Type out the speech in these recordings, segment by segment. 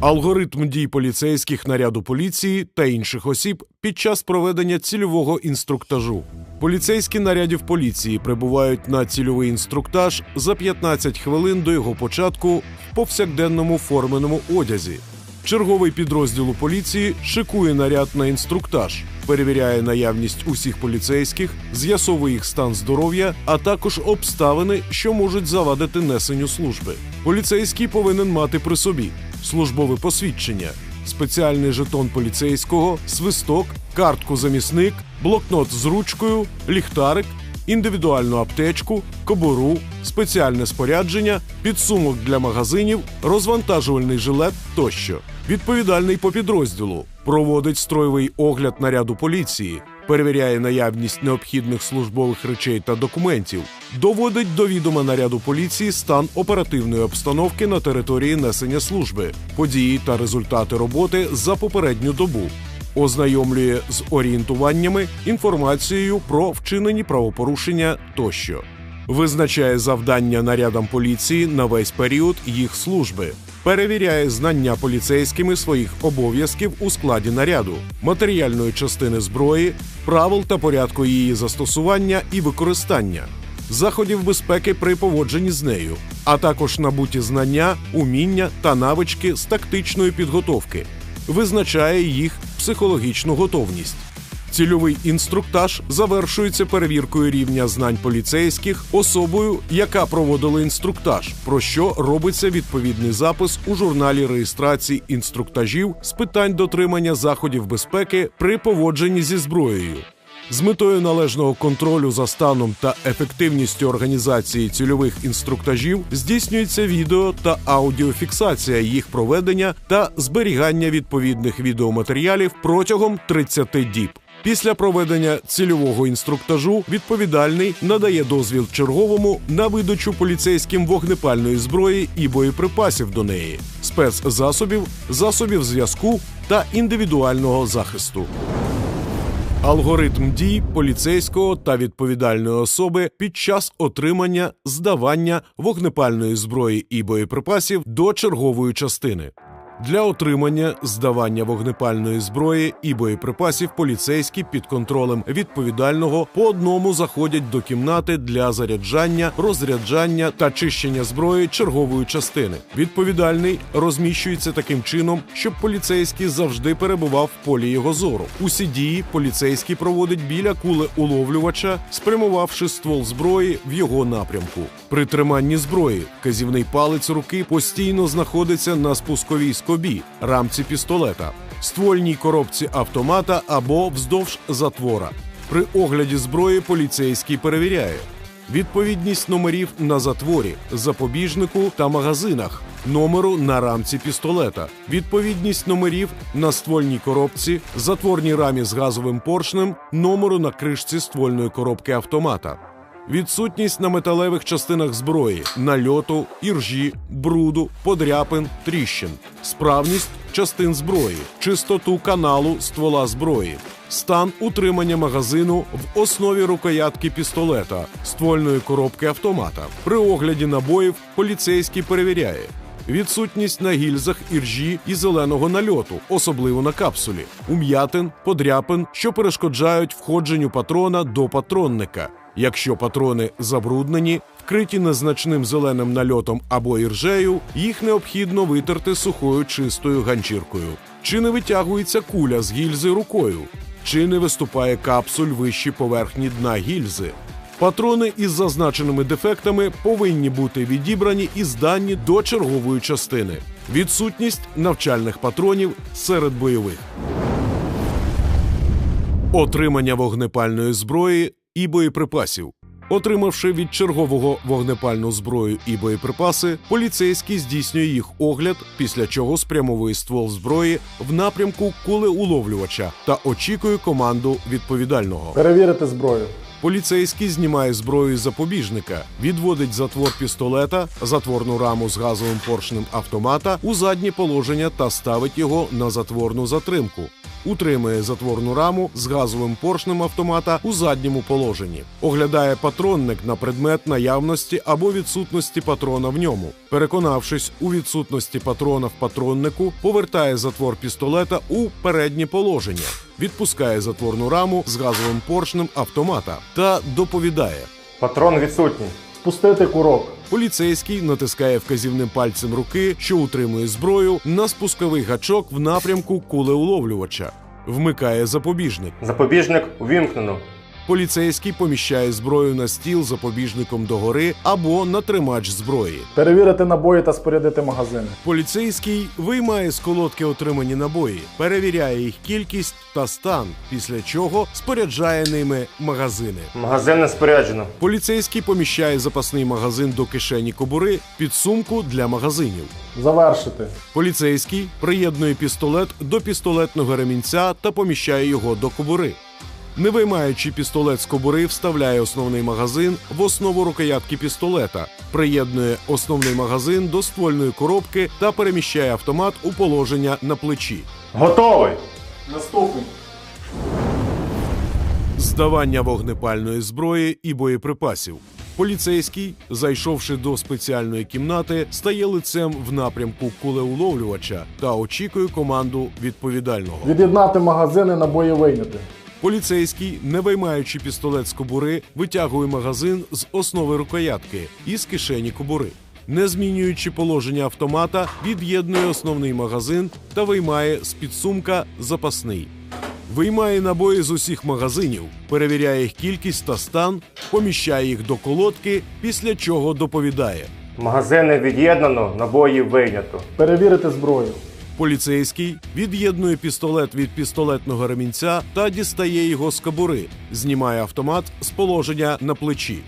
Алгоритм дій поліцейських наряду поліції та інших осіб під час проведення цільового інструктажу. Поліцейські нарядів поліції прибувають на цільовий інструктаж за 15 хвилин до його початку в повсякденному форменому одязі. Черговий підрозділ у поліції шикує наряд на інструктаж, перевіряє наявність усіх поліцейських, з'ясовує їх стан здоров'я, а також обставини, що можуть завадити несенню служби. Поліцейський повинен мати при собі службове посвідчення, спеціальний жетон поліцейського, свисток, картку замісник, блокнот з ручкою, ліхтарик, індивідуальну аптечку, кобуру, спеціальне спорядження, підсумок для магазинів, розвантажувальний жилет тощо. Відповідальний по підрозділу. Проводить строєвий огляд наряду поліції, перевіряє наявність необхідних службових речей та документів, доводить до відома наряду поліції стан оперативної обстановки на території несення служби, події та результати роботи за попередню добу. Ознайомлює з орієнтуваннями, інформацією про вчинені правопорушення тощо, визначає завдання нарядам поліції на весь період їх служби, перевіряє знання поліцейськими своїх обов'язків у складі наряду, матеріальної частини зброї, правил та порядку її застосування і використання, заходів безпеки при поводженні з нею, а також набуті знання, уміння та навички з тактичної підготовки, визначає їх психологічну готовність. Цільовий інструктаж завершується перевіркою рівня знань поліцейських особою, яка проводила інструктаж, про що робиться відповідний запис у журналі реєстрації інструктажів з питань дотримання заходів безпеки при поводженні зі зброєю. З метою належного контролю за станом та ефективністю організації цільових інструктажів здійснюється відео та аудіофіксація їх проведення та зберігання відповідних відеоматеріалів протягом 30 діб. Після проведення цільового інструктажу відповідальний надає дозвіл черговому на видачу поліцейським вогнепальної зброї і боєприпасів до неї, спецзасобів, засобів зв'язку та індивідуального захисту. Алгоритм дій поліцейського та відповідальної особи під час отримання здавання вогнепальної зброї і боєприпасів до чергової частини. Для отримання здавання вогнепальної зброї і боєприпасів поліцейські під контролем відповідального по одному заходять до кімнати для заряджання, розряджання та чищення зброї чергової частини. Відповідальний розміщується таким чином, щоб поліцейський завжди перебував в полі його зору. Усі дії поліцейський проводить біля кули уловлювача, спрямувавши ствол зброї в його напрямку. При триманні зброї казівний палець руки постійно знаходиться на спусковій скобі, рамці пістолета, ствольній коробці автомата або вздовж затвора. При огляді зброї поліцейський перевіряє відповідність номерів на затворі, запобіжнику та магазинах, номеру на рамці пістолета, відповідність номерів на ствольній коробці, затворній рамі з газовим поршнем, номеру на кришці ствольної коробки автомата. Відсутність на металевих частинах зброї, нальоту, іржі, бруду, подряпин, тріщин, справність частин зброї, чистоту каналу ствола зброї, стан утримання магазину в основі рукоятки пістолета, ствольної коробки автомата. При огляді набоїв поліцейський перевіряє. Відсутність на гільзах іржі і зеленого нальоту, особливо на капсулі, ум'ятин, подряпин, що перешкоджають входженню патрона до патронника. Якщо патрони забруднені, вкриті незначним зеленим нальотом або іржею, їх необхідно витерти сухою чистою ганчіркою. Чи не витягується куля з гільзи рукою? Чи не виступає капсуль вищі поверхні дна гільзи? Патрони із зазначеними дефектами повинні бути відібрані і здані до чергової частини. Відсутність навчальних патронів серед бойових. Отримання вогнепальної зброї і боєприпасів. Отримавши від чергового вогнепальну зброю і боєприпаси, поліцейський здійснює їх огляд, після чого спрямовує ствол зброї в напрямку кулеуловлювача та очікує команду відповідального. Перевірити зброю. Поліцейський знімає зброю з запобіжника, відводить затвор пістолета, затворну раму з газовим поршнем автомата у заднє положення та ставить його на затворну затримку. Утримує затворну раму з газовим поршнем автомата у задньому положенні, оглядає патронник на предмет наявності або відсутності патрона в ньому. Переконавшись у відсутності патрона в патроннику, повертає затвор пістолета у переднє положення, відпускає затворну раму з газовим поршнем автомата та доповідає. Патрон відсутній. Спустити курок. Поліцейський натискає вказівним пальцем руки, що утримує зброю, на спусковий гачок в напрямку кулеуловлювача. Вмикає запобіжник. Запобіжник увімкнено. Поліцейський поміщає зброю на стіл запобіжником догори або на тримач зброї. Перевірити набої та спорядити магазини. Поліцейський виймає з колодки отримані набої, перевіряє їх кількість та стан, після чого споряджає ними магазини. Магазин не споряджено. Поліцейський поміщає запасний магазин до кишені кобури під сумку для магазинів. Завершити. Поліцейський приєднує пістолет до пістолетного ремінця та поміщає його до кобури. Не виймаючи пістолет з кобури, вставляє основний магазин в основу рукоятки пістолета, приєднує основний магазин до ствольної коробки та переміщає автомат у положення на плечі. Готовий. Наступний. Здавання вогнепальної зброї і боєприпасів. Поліцейський, зайшовши до спеціальної кімнати, стає лицем в напрямку кулеуловлювача та очікує команду відповідального. Від'єднати магазини, набої вийняти. Поліцейський, не виймаючи пістолет з кобури, витягує магазин з основи рукоятки і з кишені кобури. Не змінюючи положення автомата, від'єднує основний магазин та виймає з підсумка запасний. Виймає набої з усіх магазинів, перевіряє їх кількість та стан, поміщає їх до колодки, після чого доповідає. Магазини від'єднано, набої вийнято. Перевірити зброю. Поліцейський від'єднує пістолет від пістолетного ремінця та дістає його з кобури, знімає автомат з положення на плечі,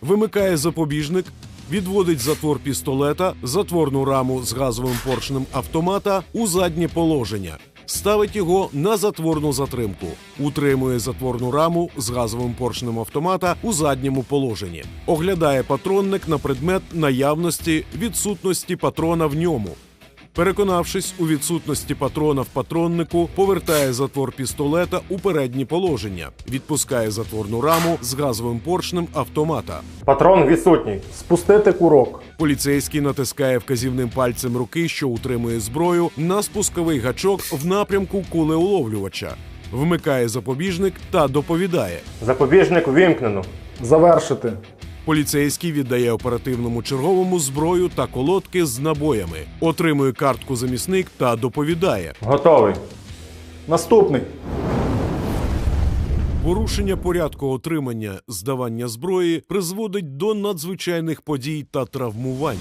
вимикає запобіжник, відводить затвор пістолета, затворну раму з газовим поршнем автомата у заднє положення. Ставить його на затворну затримку, утримує затворну раму з газовим поршнем автомата у задньому положенні, оглядає патронник на предмет наявності відсутності патрона в ньому, Переконавшись у відсутності патрона в патроннику, повертає затвор пістолета у переднє положення, відпускає затворну раму з газовим поршнем автомата. Патрон відсутній. Спустити курок. Поліцейський натискає вказівним пальцем руки, що утримує зброю, на спусковий гачок в напрямку кулеуловлювача, вмикає запобіжник та доповідає. Запобіжник увімкнено. Завершити. Поліцейський віддає оперативному черговому зброю та колодки з набоями, отримує картку замісник та доповідає. Готовий. Наступний. Порушення порядку отримання здавання зброї призводить до надзвичайних подій та травмувань.